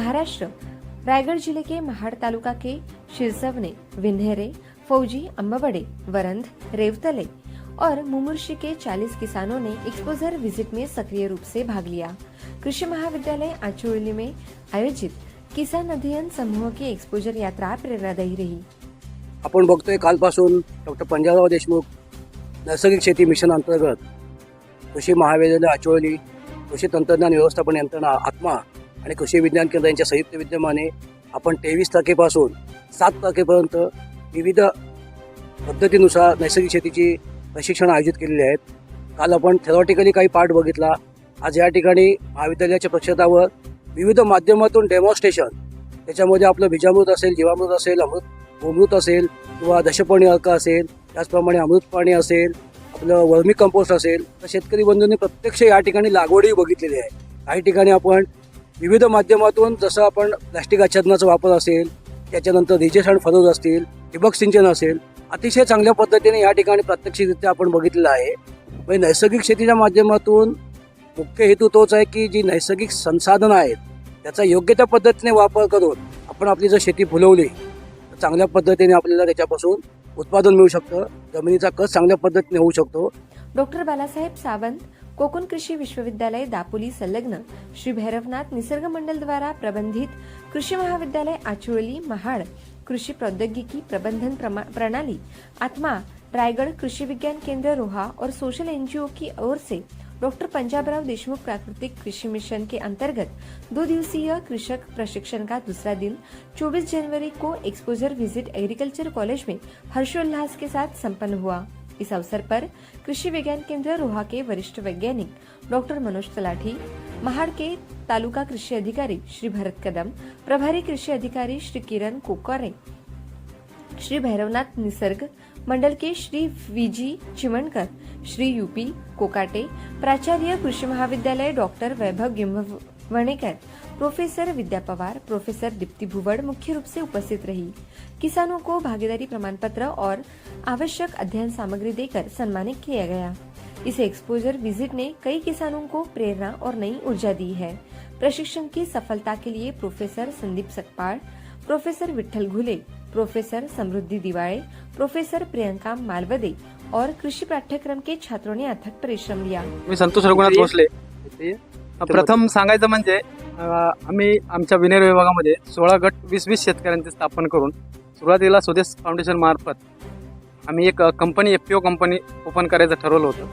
महाराष्ट्र रायगढ़ जिले के महाड़ तालुका के शिरसवने विन्हेरे फौजी अम्बाबड़े वरंद रेवतले और मुमुर्शी के 40 किसानों ने एक्सपोजर विजिट में सक्रिय रूप से भाग लिया। कृषी महाविद्यालय आचोली में आयोजित किसान अध्ययन समूह की एक्सपोजर यात्रा प्रेरणादायी रही। आपण बघतोय कालपासून डॉक्टर पंजाबराव देशमुख नैसर्गिक शेती मिशन अंतर्गत कृषी महाविद्यालय आचोळली कृषी तंत्रज्ञान व्यवस्थापन यंत्रणा आत्मा आणि कृषी विज्ञान केंद्र यांच्या संयुक्त विद्यमाने आपण तेवीस तारखेपासून सात तारखेपर्यंत विविध पद्धतीनुसार नैसर्गिक शेतीची प्रशिक्षण आयोजित केलेली आहेत. काल आपण थेरॉटिकली काही पार्ट बघितला. आज या ठिकाणी महाविद्यालयाच्या प्रक्षेत्रावर विविध माध्यमातून डेमॉन्स्ट्रेशन त्याच्यामध्ये आपलं बीजामृत असेल जीवामृत असेल अमृत गोमृत असेल किंवा दशपर्णी अर्क असेल त्याचप्रमाणे अमृत पाणी असेल आपलं वर्मी कंपोस्ट असेल. तर शेतकरी बंधूंनी प्रत्यक्ष या ठिकाणी लागवडही बघितलेली आहे. काही ठिकाणी आपण विविध माध्यमातून जसं आपण प्लॅस्टिक आच्छादनाचा वापर असेल त्याच्यानंतर रिजेस अँड फरोज असतील ठिबक सिंचन असेल अतिशय चांगल्या पद्धतीने या ठिकाणी प्रात्यक्षिकरित्या आपण बघितलेलं आहे. म्हणजे नैसर्गिक शेतीच्या माध्यमातून मुख्य हेतू तोच आहे की जी नैसर्गिक संसाधनं आहेत त्याचा योग्य त्या पद्धतीने वापर करून आपण आपली जर शेती फुलवली तर चांगल्या पद्धतीने आपल्याला त्याच्यापासून उत्पादन मिळू शकतं जमिनीचा कस चांगल्या पद्धतीने होऊ शकतो. डॉक्टर बालासाहेब सावंत कोकण कृषी विश्वविद्यालय दापोली संलग्न श्री भैरवनाथ निसर्ग मंडल द्वारा प्रबंधित कृषी महाविद्यालय आचुळली महाड़ कृषी प्रौद्योगिकी प्रबंधन प्रमा- प्रणाली आत्मा रायगढ़ कृषी विज्ञान केंद्र रोहा और सोशल एनजीओ की ओर से डॉक्टर पंजाबराव देशमुख प्राकृतिक कृषी मिशन के अंतर्गत दो दिवसीय कृषक प्रशिक्षण का दूसरा दिन 24 जनवरी को एक्सपोजर विजिट एग्रीकल्चर कॉलेज में हर्षोल्लास के साथ संपन्न हुआ। इस अवसर पर कृषी विज्ञान केंद्र रोहा के वरिष्ठ वैज्ञानिक डॉक्टर मनोज तलाठी महाड़ के तालुका कृषी अधिकारी श्री भरत कदम प्रभारी कृषी अधिकारी श्री किरण कोकारे श्री भैरवनाथ निसर्ग मंडल के Shri V G Chimankar Shri U P Kokate प्राचार्य कृषी महाविद्यालय doctor Vaibhav Gimvanekar professor Vidya Pawar professor Dipti Bhuvad मुख्य रूप से उपस्थित रही। किसानों को भागीदारी प्रमाण पत्र और आवश्यक अध्ययन सामग्री देकर सम्मानित किया गया। इस एक्सपोजर विज़िट ने कई किसानों को प्रेरणा और नई ऊर्जा दी है। प्रशिक्षण की सफलता के लिए professor Sandeep Sakpal professor Vithal Ghule professor Samruddhi Diwale professor Priyanka मालवदे और कृषि पाठ्यक्रम के छात्रों ने अथक परिश्रम लिया। मी संतोष रघुनाथ भोसले. प्रथम सांगायचं म्हणजे आम्ही आमच्या विनेर विभागामध्ये सोळा गट वीस वीस शेतकऱ्यांचे स्थापन करून सुरुवातीला स्वदेश फाउंडेशन मार्फत आम्ही एक company F P O company open करायचं ठरवलं होतं.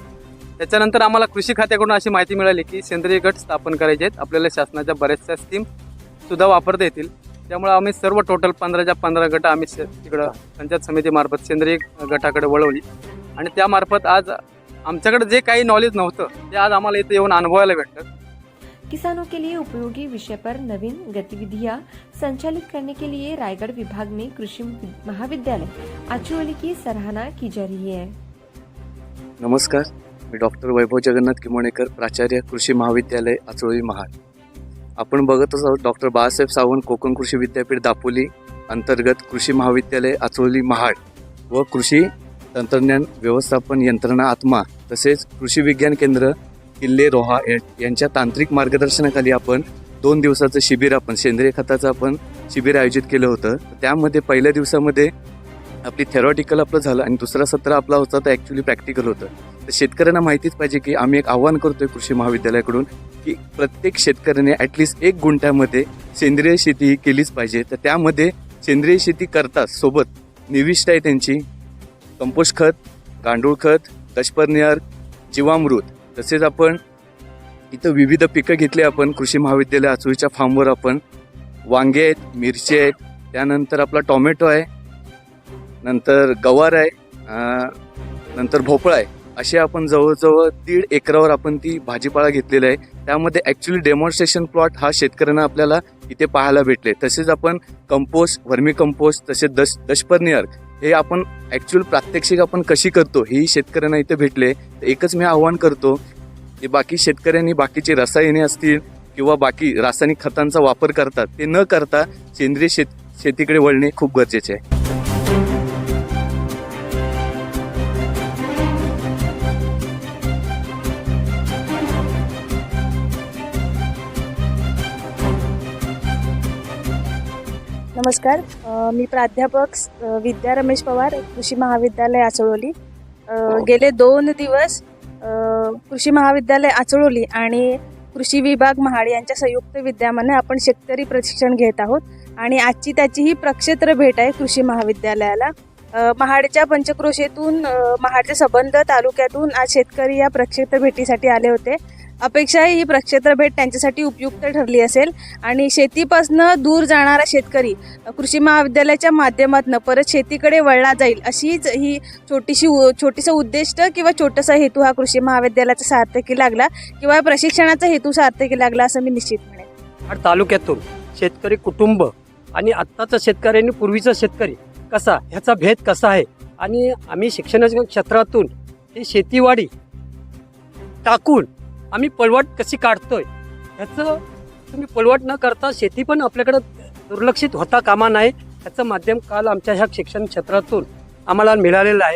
त्याच्यानंतर आम्हाला कृषी खात्याकडून अशी माहिती मिळाली की सेंद्रिय गट स्थापन करायचे आहेत. आपल्याला शासनाच्या बऱ्याचशा स्कीम सुद्धा वापरता येतील. त्यामुळे आम्ही सर्व टोटल पंधराच्या पंधरा गट आम्ही तिकडं पंचायत समितीमार्फत सेंद्रिय गटाकडे वळवली. आणि त्यामार्फत आज आमच्याकडे जे काही नॉलेज नव्हतं ते आज आम्हाला इथे येऊन अनुभवायला भेटतं. किसानों के लिए उपयोगी विषय पर नवीन गतिविधियां संचालित करने के लिए रायगढ़ विभाग में कृषी महाविद्यालय अचुअली की सराहना की जा रही है। नमस्कार मी डॉक्टर वैभव जगन्नाथ किमोणेकर प्राचार्य कृषी महाविद्यालय आचोळी महाड आपण बघतच आहोत डॉक्टर बाळासाहेब सावंत कोकण कृषी विद्यापीठ दापोली अंतर्गत कृषी महाविद्यालय आचोळी महाड व कृषी तंत्रज्ञान व्यवस्थापन यंत्रणा आत्मा तसेच कृषी विज्ञान केंद्र किल्ले रोहा या- यांच्या तांत्रिक मार्गदर्शनाखाली आपण दोन दिवसाचं शिबिर आपण सेंद्रिय खताचं आपण शिबिर आयोजित केलं होतं. त्यामध्ये पहिल्या दिवसामध्ये आपली थेरॉटिकल आपलं झालं आणि दुसरा सत्र आपला होता तर ॲक्च्युली प्रॅक्टिकल होतं. तर शेतकऱ्यांना माहितीच पाहिजे की आम्ही एक आव्हान करतोय कृषी महाविद्यालयाकडून की प्रत्येक शेतकऱ्याने ॲटलिस्ट एक गुंठ्यामध्ये सेंद्रिय शेती ही केलीच पाहिजे. तर त्यामध्ये सेंद्रिय शेती करतात सोबत निविष्ट आहे त्यांची कंपोस्ट खत गांडूळ खत दशपर्नियर जीवामृत तसेच आपण इथं विविध पिकं घेतली आपण. कृषी महाविद्यालय आचुळीच्या फार्मवर आपण. वांगे आहेत मिरची आहेत त्यानंतर आपला टॉमॅटो आहे. नंतर गवार आहे नंतर भोपळा आहे. असे आपण जवळजवळ दीड एकरावर आपण ती भाजीपाला घेतलेला आहे. त्यामध्ये ॲक्च्युली डेमॉन्स्ट्रेशन प्लॉट हा शेतकऱ्यांना आपल्याला इथे पाहायला भेटले. तसेच आपण कंपोस्ट व्हर्मी कंपोस्ट तसेच दश दशपर्नियर हे आपण ॲक्च्युअल प्रात्यक्षिक आपण कशी करतो हेही शेतकऱ्यांना इथे भेटले. तर एकच मी आव्हान करतो जे बाकी शेतकऱ्यांनी बाकीची रसायने असतील किंवा बाकी रासायनिक खतांचा वापर करतात ते न करता सेंद्रिय शेत शेतीकडे वळणे खूप गरजेचे आहे. नमस्कार. मी प्राध्यापक विद्या रमेश पवार कृषी महाविद्यालय आचळोली. गेले दोन दिवस कृषी महाविद्यालय आचळोली आणि कृषी विभाग महाड यांच्या संयुक्त विद्यमाने आपण शेतकरी प्रशिक्षण घेत आहोत. आणि आजची त्याची ही प्रक्षेत्र भेट आहे कृषी महाविद्यालयाला. महाडच्या पंचक्रोशेतून महाडचे संबंध तालुक्यातून आज शेतकरी या प्रक्षेत्र भेटीसाठी आले होते. अपेक्षा आहे ही प्रक्षेत्र भेट त्यांच्यासाठी उपयुक्त ठरली असेल. आणि शेतीपासनं दूर जाणारा शेतकरी कृषी महाविद्यालयाच्या माध्यमातून परत शेतीकडे वळला जाईल अशीच ही छोटीशी उ- छोटीसं उद्दिष्ट किंवा छोटासा हेतू हा कृषी महाविद्यालयाचा सार्थकी लागला किंवा प्रशिक्षणाचा हेतू सार्थकी लागला असं मी निश्चित म्हणेन. तालुक्यातून शेतकरी कुटुंब आणि आत्ताचा शेतकरी आणि पूर्वीचा शेतकरी कसा ह्याचा भेद कसा आहे? आणि आम्ही शिक्षणाच्या क्षेत्रातून ही शेतीवाडी टाकून आम्ही पळवाट कशी काढतोय ह्याचं तुम्ही पळवाट न करता शेती पण आपल्याकडं दुर्लक्षित होता कामा नाही ह्याचं माध्यम काल आमच्या ह्या शिक्षण क्षेत्रातून आम्हाला मिळालेलं आहे.